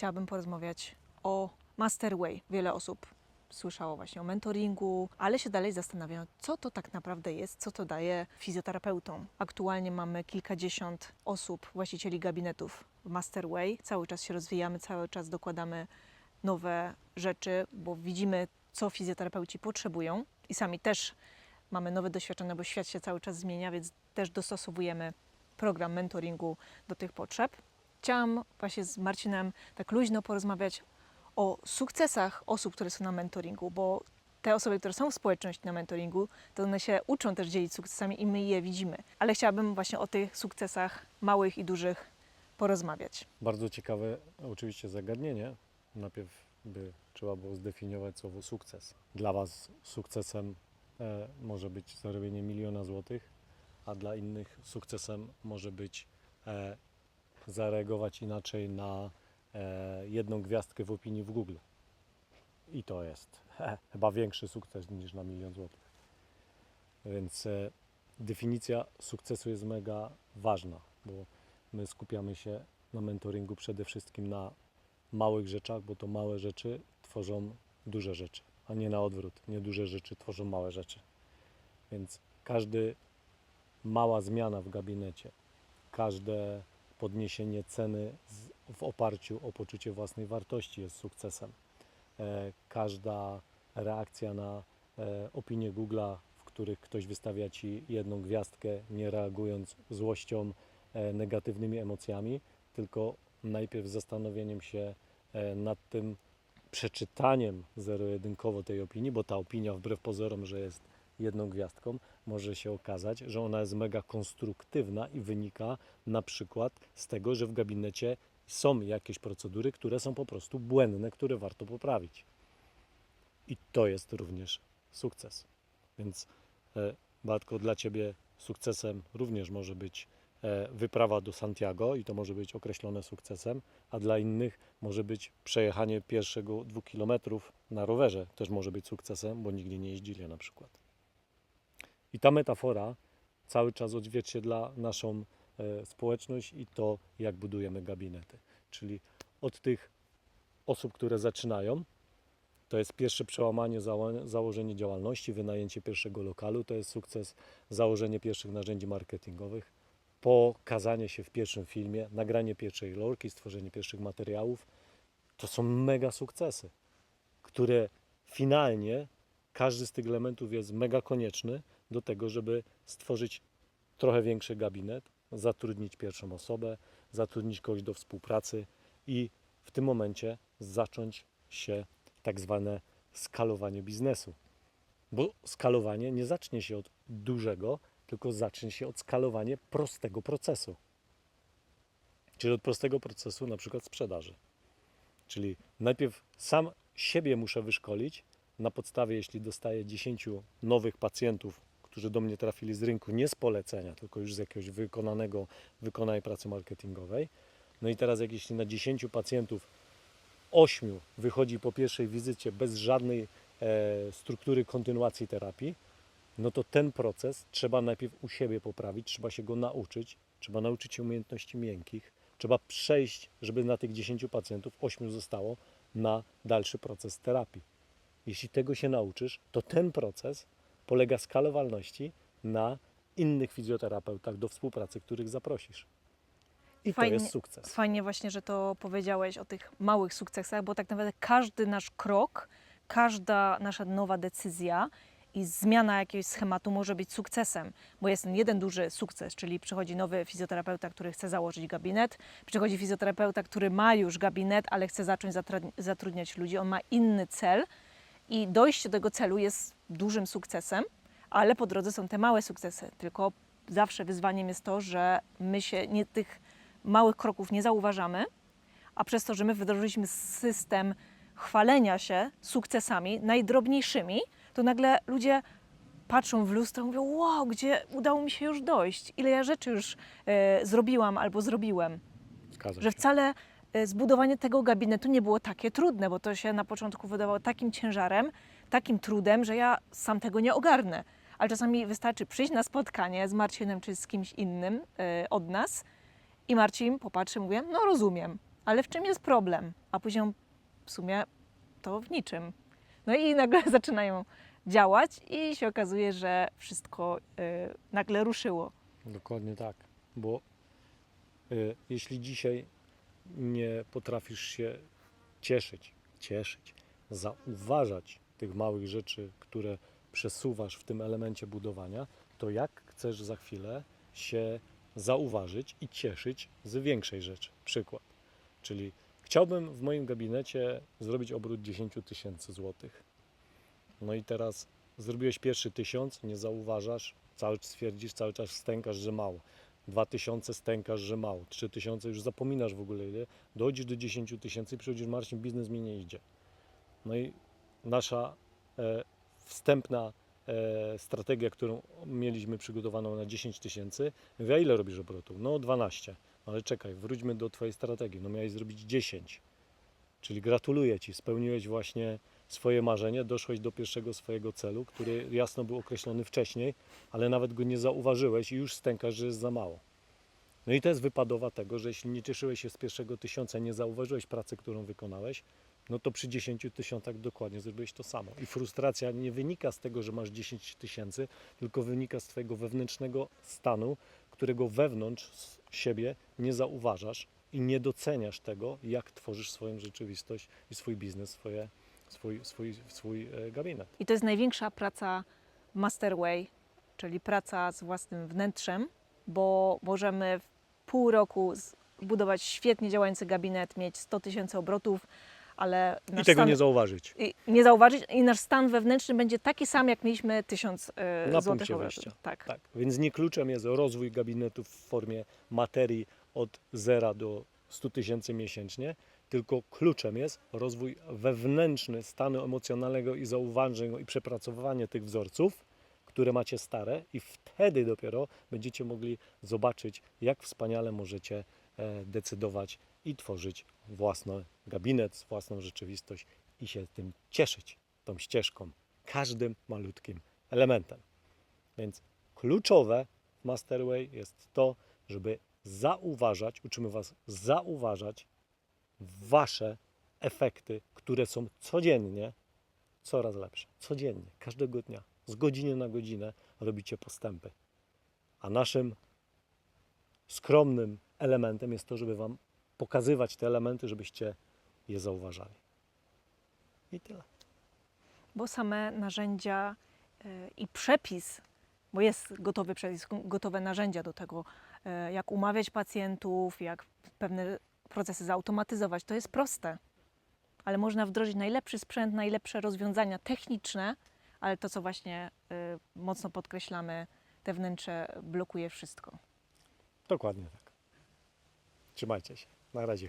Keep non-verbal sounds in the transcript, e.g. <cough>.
chciałabym porozmawiać o Masterway. Wiele osób słyszało właśnie o mentoringu, ale się dalej zastanawiają, co to tak naprawdę jest, co to daje fizjoterapeutom. Aktualnie mamy kilkadziesiąt osób, właścicieli gabinetów w Masterway. Cały czas się rozwijamy, cały czas dokładamy nowe rzeczy, bo widzimy, co fizjoterapeuci potrzebują i sami też mamy nowe doświadczenia, bo świat się cały czas zmienia, więc też dostosowujemy program mentoringu do tych potrzeb. Chciałam właśnie z Marcinem tak luźno porozmawiać o sukcesach osób, które są na mentoringu, bo te osoby, które są w społeczności na mentoringu, to one się uczą też dzielić sukcesami i my je widzimy. Ale chciałabym właśnie o tych sukcesach małych i dużych porozmawiać. Bardzo ciekawe oczywiście zagadnienie. Najpierw by trzeba było zdefiniować słowo sukces. Dla Was sukcesem e, może być zarobienie miliona złotych, a dla innych sukcesem może być e, zareagować inaczej na e, jedną gwiazdkę w opinii w Google. I to jest <laughs> chyba większy sukces niż na milion złotych. Więc e, definicja sukcesu jest mega ważna, bo my skupiamy się na mentoringu przede wszystkim na małych rzeczach, bo to małe rzeczy tworzą duże rzeczy, a nie na odwrót. Nie duże rzeczy tworzą małe rzeczy. Więc każdy mała zmiana w gabinecie, każde podniesienie ceny w oparciu o poczucie własnej wartości jest sukcesem. E, każda reakcja na e, opinie Google'a, w których ktoś wystawia ci jedną gwiazdkę, nie reagując złością, e, negatywnymi emocjami, tylko najpierw zastanowieniem się nad tym przeczytaniem zero-jedynkowo tej opinii, bo ta opinia wbrew pozorom, że jest jedną gwiazdką, może się okazać, że ona jest mega konstruktywna i wynika na przykład z tego, że w gabinecie są jakieś procedury, które są po prostu błędne, które warto poprawić. I to jest również sukces. Więc e, Batko, dla Ciebie sukcesem również może być e, wyprawa do Santiago i to może być określone sukcesem, a dla innych może być przejechanie pierwszego dwóch kilometrów na rowerze, też może być sukcesem, bo nigdy nie jeździli na przykład. I ta metafora cały czas odzwierciedla naszą e, społeczność i to, jak budujemy gabinety. Czyli od tych osób, które zaczynają, to jest pierwsze przełamanie, zała- założenie działalności, wynajęcie pierwszego lokalu, to jest sukces, założenie pierwszych narzędzi marketingowych, pokazanie się w pierwszym filmie, nagranie pierwszej lorki, stworzenie pierwszych materiałów. To są mega sukcesy, które finalnie każdy z tych elementów jest mega konieczny do tego, żeby stworzyć trochę większy gabinet, zatrudnić pierwszą osobę, zatrudnić kogoś do współpracy i w tym momencie zacząć się tak zwane skalowanie biznesu. Bo skalowanie nie zacznie się od dużego, tylko zacznie się od skalowania prostego procesu. Czyli od prostego procesu na przykład sprzedaży. Czyli najpierw sam siebie muszę wyszkolić na podstawie, jeśli dostaję 10 nowych pacjentów, którzy do mnie trafili z rynku, nie z polecenia, tylko już z jakiegoś wykonanego, wykonanej pracy marketingowej. No i teraz jak jeśli na 10 pacjentów 8 wychodzi po pierwszej wizycie bez żadnej e, struktury kontynuacji terapii, no to ten proces trzeba najpierw u siebie poprawić, trzeba się go nauczyć, trzeba nauczyć się umiejętności miękkich, trzeba przejść, żeby na tych 10 pacjentów 8 zostało na dalszy proces terapii. Jeśli tego się nauczysz, to ten proces polega skalowalności na innych fizjoterapeutach do współpracy, których zaprosisz. I Fajnie. to jest sukces. Fajnie właśnie, że to powiedziałeś o tych małych sukcesach, bo tak naprawdę każdy nasz krok, każda nasza nowa decyzja i zmiana jakiegoś schematu może być sukcesem, bo jest ten jeden duży sukces, czyli przychodzi nowy fizjoterapeuta, który chce założyć gabinet, przychodzi fizjoterapeuta, który ma już gabinet, ale chce zacząć zatrudniać ludzi, on ma inny cel i dojście do tego celu jest dużym sukcesem, ale po drodze są te małe sukcesy, tylko zawsze wyzwaniem jest to, że my się nie tych małych kroków nie zauważamy, a przez to, że my wdrożyliśmy system chwalenia się sukcesami najdrobniejszymi, to nagle ludzie patrzą w lustro i mówią: Wow, gdzie udało mi się już dojść, ile ja rzeczy już e, zrobiłam albo zrobiłem. Zgadza Że wcale zbudowanie tego gabinetu nie było takie trudne, bo to się na początku wydawało takim ciężarem, takim trudem, że ja sam tego nie ogarnę. Ale czasami wystarczy przyjść na spotkanie z Marcinem czy z kimś innym e, od nas i Marcin popatrzy, mówię, no rozumiem. ale w czym jest problem? A później w sumie to w niczym. No i nagle <laughs> zaczynają działać i się okazuje, że wszystko y, nagle ruszyło. Dokładnie tak, bo jeśli dzisiaj nie potrafisz się cieszyć, cieszyć, zauważać tych małych rzeczy, które przesuwasz w tym elemencie budowania, to jak chcesz za chwilę się zauważyć i cieszyć z większej rzeczy? Przykład, czyli chciałbym w moim gabinecie zrobić obrót 10 tysięcy złotych. No i teraz zrobiłeś pierwszy tysiąc, nie zauważasz, cały stwierdzisz, cały czas stękasz, że mało. Dwa tysiące stękasz, że mało. Trzy tysiące już zapominasz w ogóle ile. Dochodzisz do 10 tysięcy i przychodzisz, Marcin, biznes mi nie idzie. No i nasza e, wstępna e, strategia, którą mieliśmy przygotowaną na 10 tysięcy, mówi, a ile robisz obrotu? No 12. Ale czekaj, wróćmy do Twojej strategii. No miałeś zrobić 10. Czyli gratuluję Ci, spełniłeś właśnie swoje marzenie, doszłeś do pierwszego swojego celu, który jasno był określony wcześniej, ale nawet go nie zauważyłeś i już stękasz, że jest za mało. No i to jest wypadowa tego, że jeśli nie cieszyłeś się z pierwszego tysiąca, nie zauważyłeś pracy, którą wykonałeś, no to przy 10 tysiącach dokładnie zrobiłeś to samo. I frustracja nie wynika z tego, że masz 10 tysięcy, tylko wynika z Twojego wewnętrznego stanu, którego wewnątrz siebie nie zauważasz i nie doceniasz tego, jak tworzysz swoją rzeczywistość i swój biznes, swoje, swój, swój, swój e, gabinet. I to jest największa praca Masterway, czyli praca z własnym wnętrzem, bo możemy w pół roku zbudować świetnie działający gabinet, mieć 100 tysięcy obrotów, ale I tego stan, nie zauważyć. i nie zauważyć i nasz stan wewnętrzny będzie taki sam, jak mieliśmy 1000 e, Na złotych punkcie. Tak. Tak, więc nie kluczem jest rozwój gabinetu w formie materii od 0 do 100 tysięcy miesięcznie, tylko kluczem jest rozwój wewnętrzny stanu emocjonalnego i zauważenie i przepracowywanie tych wzorców, które macie stare i wtedy dopiero będziecie mogli zobaczyć, jak wspaniale możecie e, decydować i tworzyć własny gabinet, własną rzeczywistość i się tym cieszyć, tą ścieżką, każdym malutkim elementem. Więc kluczowe w Masterway jest to, żeby zauważać, uczymy Was zauważać Wasze efekty, które są codziennie coraz lepsze. Codziennie, każdego dnia, z godziny na godzinę robicie postępy. A naszym skromnym elementem jest to, żeby Wam pokazywać te elementy, żebyście je zauważali. I tyle. bo same narzędzia e, i przepis, bo jest gotowy przepis, gotowe narzędzia do tego, e, jak umawiać pacjentów, jak pewne procesy zautomatyzować, to jest proste. Ale można wdrożyć najlepszy sprzęt, najlepsze rozwiązania techniczne, ale to, co właśnie e, mocno podkreślamy, te wnętrze blokuje wszystko. Dokładnie tak. Trzymajcie się. Na razie.